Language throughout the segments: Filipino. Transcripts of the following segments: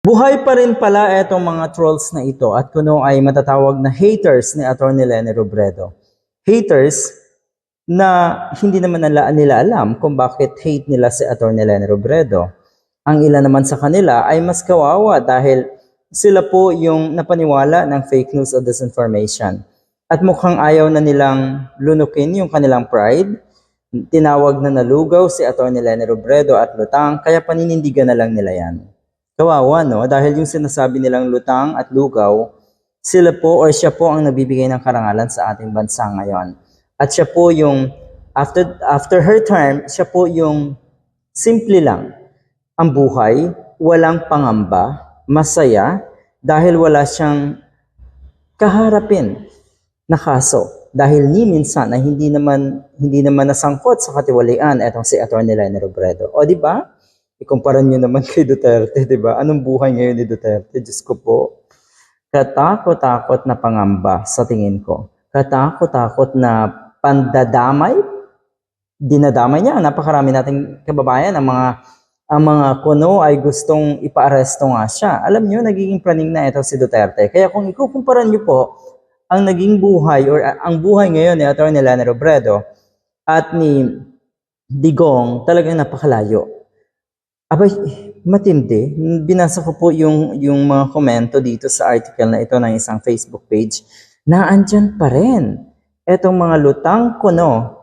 Buhay pa rin pala itong mga trolls na ito at kuno ay matatawag na haters ni Atty. Lenny Robredo. Haters na hindi naman nila, nila alam kung bakit hate nila si Atty. Lenny Robredo. Ang ilan naman sa kanila ay mas kawawa dahil sila po yung napaniwala ng fake news o disinformation. At mukhang ayaw na nilang lunukin yung kanilang pride. Tinawag na nalugaw si Atty. Lenny Robredo at Lutang kaya paninindigan na lang nila yan. Kawawa, no? Dahil yung sinasabi nilang lutang at lugaw, sila po or siya po ang nagbibigay ng karangalan sa ating bansa ngayon. At siya po yung, after, after her term, siya po yung simple lang ang buhay, walang pangamba, masaya, dahil wala siyang kaharapin na kaso. Dahil ni minsan na hindi naman hindi naman nasangkot sa katiwalian etong si Atty. Lenny Robredo. O di ba? Ikumpara niyo naman kay Duterte, di ba? Anong buhay ngayon ni Duterte? Diyos ko po. Katakot-takot na pangamba sa tingin ko. Katakot-takot na pandadamay. Dinadamay niya. Napakarami nating kababayan. Ang mga ang mga kuno ay gustong ipaaresto nga siya. Alam niyo, nagiging praning na ito si Duterte. Kaya kung ikukumpara niyo po ang naging buhay or uh, ang buhay ngayon ni Atty. Lenny Robredo at ni Digong, talagang napakalayo. Abay, matindi. Binasa ko po yung, yung mga komento dito sa article na ito ng isang Facebook page na andyan pa rin. Etong mga lutang kuno,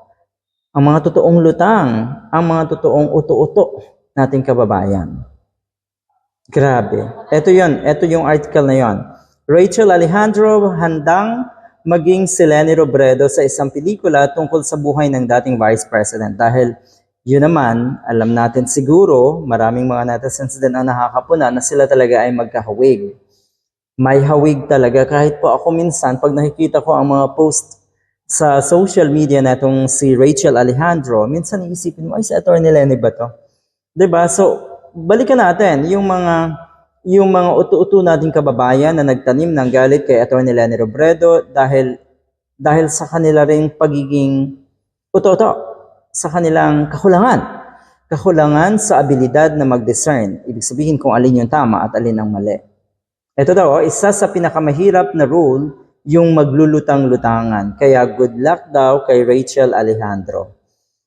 ang mga totoong lutang, ang mga totoong uto-uto nating kababayan. Grabe. Ito yun. Ito yung article na yon. Rachel Alejandro handang maging si Lenny Robredo sa isang pelikula tungkol sa buhay ng dating Vice President dahil yun naman, alam natin siguro, maraming mga netizens din ang nakakapuna na sila talaga ay magkahawig. May hawig talaga. Kahit po ako minsan, pag nakikita ko ang mga post sa social media na itong si Rachel Alejandro, minsan iisipin mo, ay si Atty. Lenny ba to? ba So, balikan natin yung mga yung mga utu-utu nating kababayan na nagtanim ng galit kay Atty. Lenny Robredo dahil dahil sa kanila ring pagiging uto-uto sa kanilang kakulangan. Kakulangan sa abilidad na mag-discern. Ibig sabihin kung alin yung tama at alin ang mali. Ito daw, isa sa pinakamahirap na rule, yung maglulutang-lutangan. Kaya good luck daw kay Rachel Alejandro.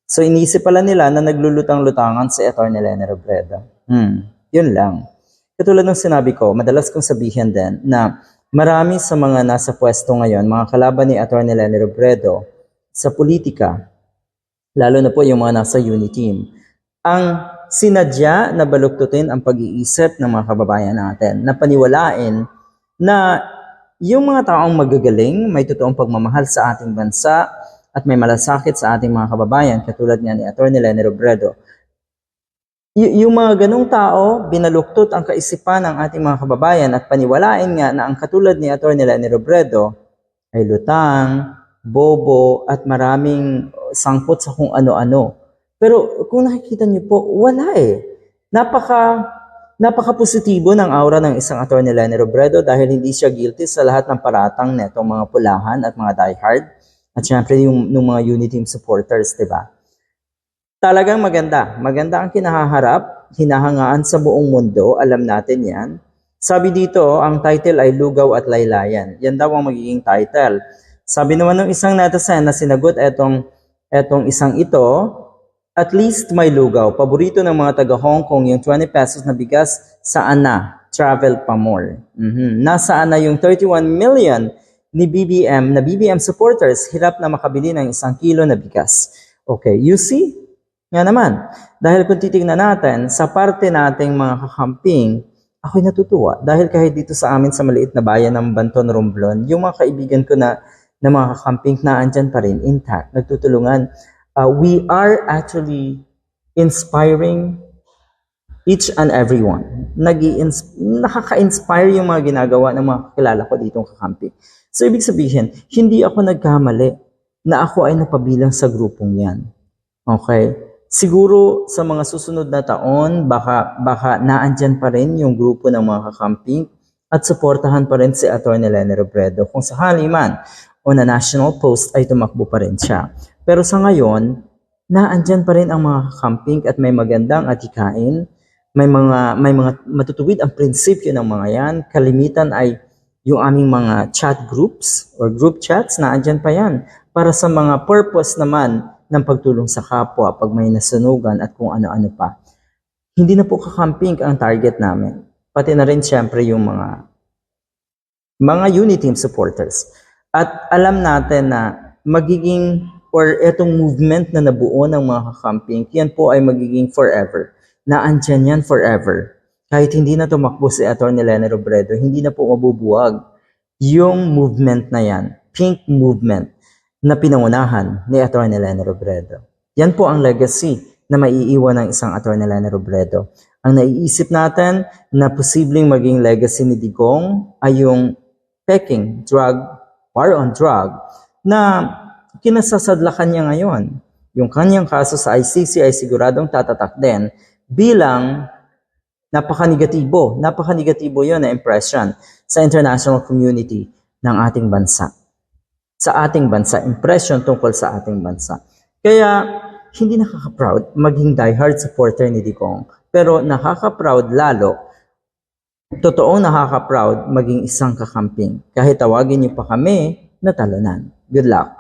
So inisip pala nila na naglulutang-lutangan si Atty. Lenny Robredo. Hmm, yun lang. Katulad ng sinabi ko, madalas kong sabihin din na marami sa mga nasa pwesto ngayon, mga kalaban ni Atty. Lenny Robredo, sa politika, lalo na po yung mga nasa unit team, ang sinadya na baluktutin ang pag-iisip ng mga kababayan natin, na paniwalain na yung mga taong magagaling, may totoong pagmamahal sa ating bansa, at may malasakit sa ating mga kababayan, katulad nga ni Atty. Lenny Robredo. Y- yung mga ganong tao, binaluktot ang kaisipan ng ating mga kababayan at paniwalain nga na ang katulad ni Atty. Lenny Robredo ay lutang, bobo, at maraming sangkot sa kung ano-ano. Pero kung nakikita niyo po, wala eh. Napaka napaka-positibo ng aura ng isang attorney Lenny Robredo dahil hindi siya guilty sa lahat ng paratang netong mga pulahan at mga diehard at syempre yung, yung mga unity team supporters, di ba? Talagang maganda. Maganda ang kinahaharap, hinahangaan sa buong mundo, alam natin yan. Sabi dito, ang title ay Lugaw at Laylayan. Yan daw ang magiging title. Sabi naman ng isang netizen na sinagot etong etong isang ito, at least may lugaw. Paborito ng mga taga Hong Kong yung 20 pesos na bigas, saan na? Travel pa more. Mhm. Nasaan na yung 31 million ni BBM, na BBM supporters, hirap na makabili ng isang kilo na bigas. Okay, you see? Nga naman. Dahil kung titignan natin, sa parte nating mga kakamping, ako'y natutuwa. Dahil kahit dito sa amin sa maliit na bayan ng Banton, Romblon, yung mga kaibigan ko na na mga kakamping na andyan pa rin, intact, nagtutulungan. Uh, we are actually inspiring each and everyone. Nakaka-inspire yung mga ginagawa ng mga kakilala ko ditong kakamping. So, ibig sabihin, hindi ako nagkamali na ako ay napabilang sa grupong yan. Okay? Siguro sa mga susunod na taon, baka, baka naandyan pa rin yung grupo ng mga kakamping at suportahan pa rin si Atty. Lenny Robredo. Kung sakali man, o na national post ay tumakbo pa rin siya. Pero sa ngayon, naandyan pa rin ang mga camping at may magandang atikain, may mga may mga matutuwid ang prinsipyo ng mga yan. Kalimitan ay yung aming mga chat groups or group chats na andyan pa yan para sa mga purpose naman ng pagtulong sa kapwa pag may nasunugan at kung ano-ano pa. Hindi na po kakamping ang target namin. Pati na rin siyempre yung mga mga unit team supporters. At alam natin na magiging or etong movement na nabuo ng mga kakamping, yan po ay magiging forever. Na andyan yan forever. Kahit hindi na tumakbo si Atty. Lene Robredo, hindi na po mabubuwag yung movement na yan, pink movement, na pinangunahan ni Atty. Lene Robredo. Yan po ang legacy na maiiwan ng isang Atty. Lene Robredo. Ang naiisip natin na posibleng maging legacy ni Digong ay yung peking, drug, war on drug, na kinasasadlakan niya ngayon. Yung kanyang kaso sa ICC ay siguradong tatatak din bilang napaka-negatibo. Napaka-negatibo yun na impression sa international community ng ating bansa. Sa ating bansa, impression tungkol sa ating bansa. Kaya, hindi nakaka-proud maging diehard supporter ni Digong. Pero nakaka-proud lalo totoong nakaka-proud maging isang kakamping. Kahit tawagin niyo pa kami na talunan. Good luck.